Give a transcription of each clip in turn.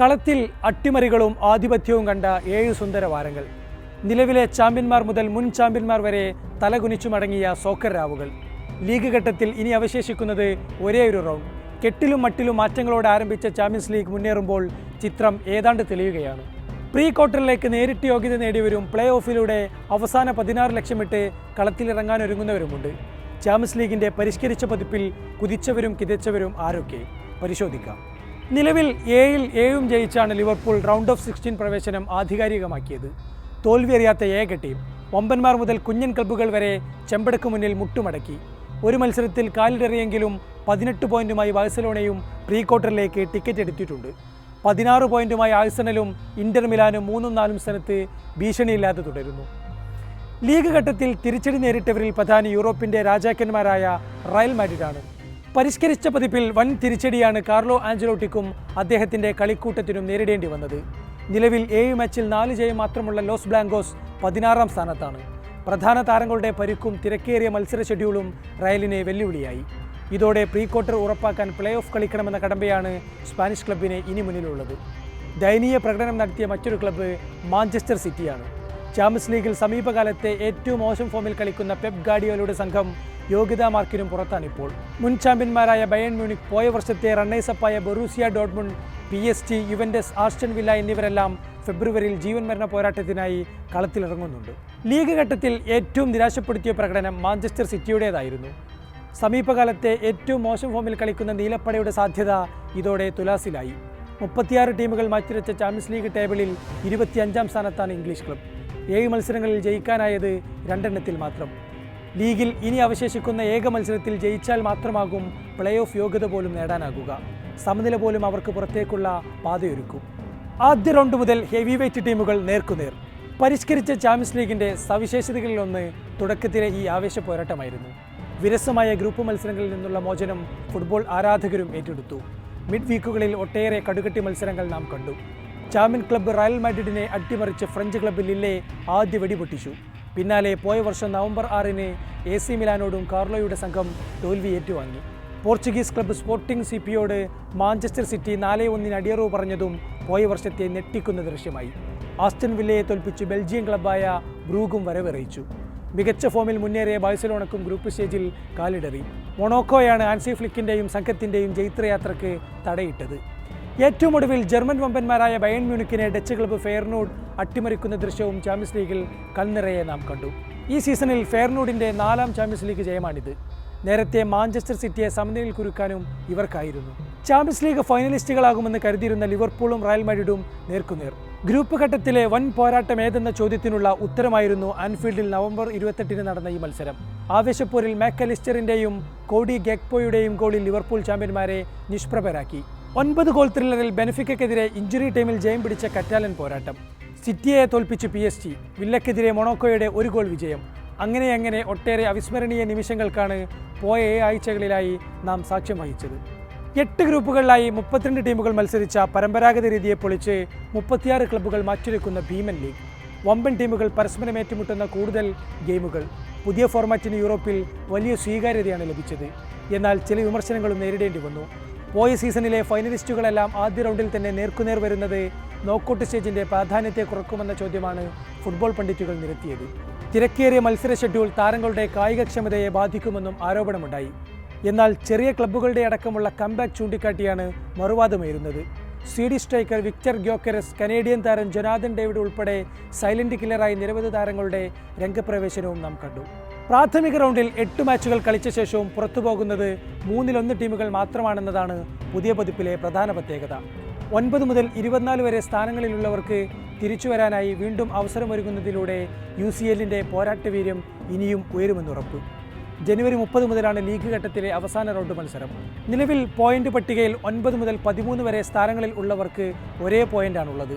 കളത്തിൽ അട്ടിമറികളും ആധിപത്യവും കണ്ട ഏഴ് സുന്ദര വാരങ്ങൾ. നിലവിലെ ചാമ്പ്യന്മാർ മുതൽ മുൻ ചാമ്പ്യന്മാർ വരെ തലകുനിച്ചു മടങ്ങിയ സോക്കർ രാവുകൾ. ലീഗ് ഘട്ടത്തിൽ ഇനി അവശേഷിക്കുന്നത് ഒരേ ഒരു റൗണ്ട് കെട്ടിലും മട്ടിലും മാറ്റങ്ങളോടെ ആരംഭിച്ച ചാമ്പ്യൻസ് ലീഗ് മുന്നേറുമ്പോൾ ചിത്രം ഏതാണ്ട് തെളിയുകയാണ്. പ്രീ ക്വാർട്ടറിലേക്ക് നേരിട്ട് യോഗ്യത നേടിയവരും പ്ലേ ഓഫിലൂടെ അവസാന പതിനാറ് ലക്ഷമിട്ട് കളത്തിലിറങ്ങാൻ ഒരുങ്ങുന്നവരുമുണ്ട്. ചാമ്പ്യൻസ് ലീഗിന്റെ പരിഷ്കരിച്ച പതിപ്പിൽ കുതിച്ചവരും കിതച്ചവരും ആരൊക്കെ? പരിശോധിക്കാം. നിലവിൽ ഏഴിൽ ഏഴും ജയിച്ചാണ് ലിവർപൂൾ റൗണ്ട് ഓഫ് സിക്സ്റ്റീൻ പ്രവേശനം ആധികാരികമാക്കിയത്. തോൽവി അറിയാത്ത ഏക ടീം വമ്പന്മാർ മുതൽ കുഞ്ഞൻ ക്ലബ്ബുകൾ വരെ ചെമ്പടക്ക് മുന്നിൽ മുട്ടുമടക്കി. ഒരു മത്സരത്തിൽ കാലിടറിയെങ്കിലും പതിനെട്ട് പോയിന്റുമായി ബാഴ്സലോണയും പ്രീ ക്വാർട്ടറിലേക്ക് ടിക്കറ്റ് എടുത്തിട്ടുണ്ട്. പതിനാറ് പോയിന്റുമായി ആഴ്സണലും ഇന്റർ മിലാനും മൂന്നും നാലും സ്ഥാനത്ത് ഭീഷണിയില്ലാതെ തുടരുന്നു. ലീഗ് ഘട്ടത്തിൽ തിരിച്ചടി നേരിട്ടവരിൽ പ്രധാന യൂറോപ്പിന്റെ രാജാക്കന്മാരായ റയൽ മാഡ്രിഡാണ്. പരിഷ്കരിച്ച പതിപ്പിൽ വൻ തിരിച്ചടിയാണ് കാർലോ ആഞ്ചലോട്ടിക്കും അദ്ദേഹത്തിന്റെ കളിക്കൂട്ടത്തിനും നേരിടേണ്ടി വന്നത്. നിലവിൽ ഏഴ് മാച്ചിൽ നാല് ജയം മാത്രമുള്ള ലോസ് ബ്ലാങ്കോസ് പതിനാറാം സ്ഥാനത്താണ്. പ്രധാന താരങ്ങളുടെ പരിക്കും തിരക്കേറിയ മത്സര ഷെഡ്യൂളും റയലിനെ വെല്ലുവിളിയായി. ഇതോടെ പ്രീ ക്വാർട്ടർ ഉറപ്പാക്കാൻ പ്ലേ ഓഫ് കളിക്കണമെന്ന കടമ്പയാണ് സ്പാനിഷ് ക്ലബിന് ഇനി മുന്നിലുള്ളത്. ദയനീയ പ്രകടനം നടത്തിയ മറ്റൊരു ക്ലബ്ബ് മാഞ്ചസ്റ്റർ സിറ്റിയാണ്. ചാമ്പ്യൻസ് ലീഗിൽ സമീപകാലത്തെ ഏറ്റവും മോശം ഫോമിൽ കളിക്കുന്ന പെപ് ഗാഡിയോലയുടെ സംഘം യോഗ്യതാ മാർക്കിനും പുറത്താണിപ്പോൾ മുൻ ചാമ്പ്യന്മാരായ ബയൺ മ്യൂണിക് പോയ വർഷത്തെ റണ്ണേഴ്സപ്പായ Borussia ഡോട്ട്മുൺ P S V Juventus Aston Villa എന്നിവരെല്ലാം ഫെബ്രുവരിയിൽ ജീവൻ മരണ പോരാട്ടത്തിനായി കളത്തിലിറങ്ങുന്നുണ്ട്. ലീഗ് ഘട്ടത്തിൽ ഏറ്റവും നിരാശപ്പെടുത്തിയ പ്രകടനം മാഞ്ചസ്റ്റർ സിറ്റിയുടേതായിരുന്നു. സമീപകാലത്തെ ഏറ്റവും മോശം ഫോമിൽ കളിക്കുന്ന നീലപ്പടയുടെ സാധ്യത ഇതോടെ തുലാസിലായി. മുപ്പത്തിയാറ് ടീമുകൾ മാറ്റിവെച്ച ചാമ്പ്യൻസ് ലീഗ് ടേബിളിൽ ഇരുപത്തിയഞ്ചാം സ്ഥാനത്താണ് ഇംഗ്ലീഷ് ക്ലബ്. ഏഴ് മത്സരങ്ങളിൽ ജയിക്കാനായത് രണ്ടെണ്ണത്തിൽ മാത്രം. ലീഗിൽ ഇനി അവശേഷിക്കുന്ന ഏക മത്സരത്തിൽ ജയിച്ചാൽ മാത്രമാകും പ്ലേ ഓഫ് യോഗ്യത പോലും നേടാനാകുക. സമനില പോലും അവർക്ക് പുറത്തേക്കുള്ള പാതയൊരുക്കും. ആദ്യ റൗണ്ട് മുതൽ ഹെവി വെയ്റ്റ് ടീമുകൾ നേർക്കുനേർ. പരിഷ്കരിച്ച ചാമ്പ്യൻസ് ലീഗിന്റെ സവിശേഷതകളിലൊന്ന് തുടക്കത്തിലെ ഈ ആവേശ പോരാട്ടമായിരുന്നു. വിരസമായ ഗ്രൂപ്പ് മത്സരങ്ങളിൽ നിന്നുള്ള മോചനം ഫുട്ബോൾ ആരാധകരും ഏറ്റെടുത്തു. മിഡ് വീക്കുകളിൽ ഒട്ടേറെ കടുകട്ടി മത്സരങ്ങൾ നാം കണ്ടു. ചാമ്പ്യൻ ക്ലബ്ബ് റയൽ മാഡ്രിഡിനെ അട്ടിമറിച്ച് ഫ്രഞ്ച് ക്ലബ്ബ് ലില്ലെ ആദ്യ വെടി പൊട്ടിച്ചു പിന്നാലെ പോയ വർഷം നവംബർ ആറിന് എ സി മിലാനോടും കാർലോയുടെ സംഘം തോൽവി ഏറ്റുവാങ്ങി. പോർച്ചുഗീസ് ക്ലബ്ബ് സ്പോർട്ടിംഗ് സി പിയോട് മാഞ്ചസ്റ്റർ സിറ്റി നാല് ഒന്നിന് അടിയറവ് പറഞ്ഞതും പോയ വർഷത്തെ ഞെട്ടിക്കുന്ന ദൃശ്യമായി. ആസ്റ്റൻ വില്ലയെ തോൽപ്പിച്ച് ബെൽജിയം ക്ലബ്ബായ ബ്രൂഗും വരവറിയിച്ചു. മികച്ച ഫോമിൽ മുന്നേറിയ ബാഴ്സലോണക്കും ഗ്രൂപ്പ് സ്റ്റേജിൽ കാലിടറി. മൊണോക്കോയാണ് ആൻസി ഫ്ലിക്കിന്റെയും സംഘത്തിന്റെയും ജൈത്രയാത്രയ്ക്ക് തടയിട്ടത്. ഏറ്റവും ഒടുവിൽ ജർമ്മൻ വമ്പന്മാരായ ബയൺ മ്യൂണിക്കിനെ ഡച്ച് ക്ലബ്ബ് ഫെയർനോഡ് അട്ടിമറിക്കുന്ന ദൃശ്യവും ചാമ്പ്യൻസ് ലീഗിൽ കൽനിറയെ നാം കണ്ടു. ഈ സീസണിൽ ഫെയർനോഡിന്റെ നാലാം ചാമ്പ്യൻസ് ലീഗ് ജയമാണിത്. നേരത്തെ മാഞ്ചസ്റ്റർ സിറ്റിയെ സമനിലയിൽ കുരുക്കാനും ഇവർക്കായിരുന്നു. ചാമ്പ്യൻസ് ലീഗ് ഫൈനലിസ്റ്റുകളാകുമെന്ന് കരുതിയിരുന്ന ലിവർപൂളും റയൽ മാഡ്രിഡും നേർക്കുനേർ. ഗ്രൂപ്പ് ഘട്ടത്തിലെ വൻ പോരാട്ടം ഏതെന്ന ചോദ്യത്തിനുള്ള ഉത്തരമായിരുന്നു അൻഫീൽഡിൽ നവംബർ ഇരുപത്തെട്ടിന് നടന്ന ഈ മത്സരം. ആവേശപ്പൂരിൽ മാക്കലിസ്റ്ററിന്റെയും കോഡി ഗെക്പോയുടെയും ഗോളിൽ ലിവർപൂൾ ചാമ്പ്യന്മാരെ നിഷ്പ്രഭരാക്കി. ഒൻപത് ഗോൾ ത്രില്ലറിൽ ബെനഫിക്കെതിരെ ഇഞ്ചുറി ടൈമിൽ ജയം പിടിച്ച കറ്റാലൻ പോരാട്ടം. സിറ്റിയെ തോൽപ്പിച്ച് പി എസ് ടി വില്ലക്കെതിരെ മൊണോക്കോയുടെ ഒരു ഗോൾ വിജയം. അങ്ങനെ അങ്ങനെ ഒട്ടേറെ അവിസ്മരണീയ നിമിഷങ്ങൾക്കാണ് പോയ ആഴ്ചകളിലായി നാം സാക്ഷ്യം വഹിച്ചത്. എട്ട് ഗ്രൂപ്പുകളിലായി മുപ്പത്തിരണ്ട് ടീമുകൾ മത്സരിച്ച പരമ്പരാഗത രീതിയെ പൊളിച്ച് മുപ്പത്തിയാറ് ക്ലബ്ബുകൾ മാറ്റുരയ്ക്കുന്ന ഭീമൻ ലീഗ്. വമ്പൻ ടീമുകൾ പരസ്പരം ഏറ്റുമുട്ടുന്ന കൂടുതൽ ഗെയിമുകൾ. പുതിയ ഫോർമാറ്റിന് യൂറോപ്പിൽ വലിയ സ്വീകാര്യതയാണ് ലഭിച്ചത്. എന്നാൽ ചില വിമർശനങ്ങളും നേരിടേണ്ടി വന്നു. പോയ സീസണിലെ ഫൈനലിസ്റ്റുകളെല്ലാം ആദ്യ റൗണ്ടിൽ തന്നെ നേർക്കുനേർ വരുന്നത് നോക്കൌട്ട് സ്റ്റേജിന്റെ പ്രാധാന്യത്തെ കുറക്കുമെന്ന ചോദ്യമാണ് ഫുട്ബോൾ പണ്ഡിറ്റുകൾ നിരത്തിയത്. തിരക്കേറിയ മത്സര ഷെഡ്യൂൾ താരങ്ങളുടെ കായികക്ഷമതയെ ബാധിക്കുമെന്നും ആരോപണമുണ്ടായി. എന്നാൽ ചെറിയ ക്ലബ്ബുകളുടെ അടക്കമുള്ള കംബാക്ക് ചൂണ്ടിക്കാട്ടിയാണ് മറുവാദമേരുന്നത് Swedish striker Viktor Gyokeres Canadian താരം ജൊനാഥൻ ഡേവിഡ് ഉൾപ്പെടെ സൈലന്റ് കില്ലറായി നിരവധി താരങ്ങളുടെ രംഗപ്രവേശനവും നാം കണ്ടു. പ്രാഥമിക റൗണ്ടിൽ എട്ട് മാച്ചുകൾ കളിച്ച ശേഷവും പുറത്തുപോകുന്നത് മൂന്നിലൊന്ന് ടീമുകൾ മാത്രമാണെന്നതാണ് പുതിയ പതിപ്പിലെ പ്രധാന പ്രത്യേകത. ഒൻപത് മുതൽ ഇരുപത്തിനാല് വരെ സ്ഥാനങ്ങളിലുള്ളവർക്ക് തിരിച്ചു വരാനായി വീണ്ടും അവസരമൊരുങ്ങുന്നതിലൂടെ യു സി എല്ലിന്റെ പോരാട്ടവീര്യം ഇനിയും ഉയരുമെന്നുറപ്പ്. ജനുവരി മുപ്പത് മുതലാണ് ലീഗ് ഘട്ടത്തിലെ അവസാന റൗണ്ട് മത്സരം. നിലവിൽ പോയിന്റ് പട്ടികയിൽ ഒൻപത് മുതൽ പതിമൂന്ന് വരെ സ്ഥാനങ്ങളിൽ ഉള്ളവർക്ക് ഒരേ പോയിന്റാണുള്ളത്.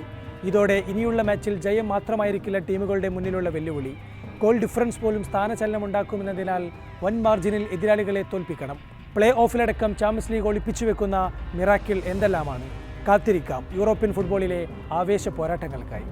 ഇതോടെ ഇനിയുള്ള മാച്ചിൽ ജയം മാത്രമായിരിക്കില്ല ടീമുകളുടെ മുന്നിലുള്ള വെല്ലുവിളി. ഗോൾ ഡിഫറൻസ് പോലും സ്ഥാനചലനം ഉണ്ടാക്കുമെന്നതിനാൽ വൻ മാർജിനിൽ എതിരാളികളെ തോൽപ്പിക്കണം. പ്ലേ ഓഫിലടക്കം ചാമ്പ്യൻസ് ലീഗ് ഒളിപ്പിച്ചു വെക്കുന്ന മിറാക്കിൾ എന്തെല്ലാമാണ്? കാത്തിരിക്കാം. യൂറോപ്യൻ ഫുട്ബോളിലെ ആവേശ പോരാട്ടങ്ങൾക്കായി.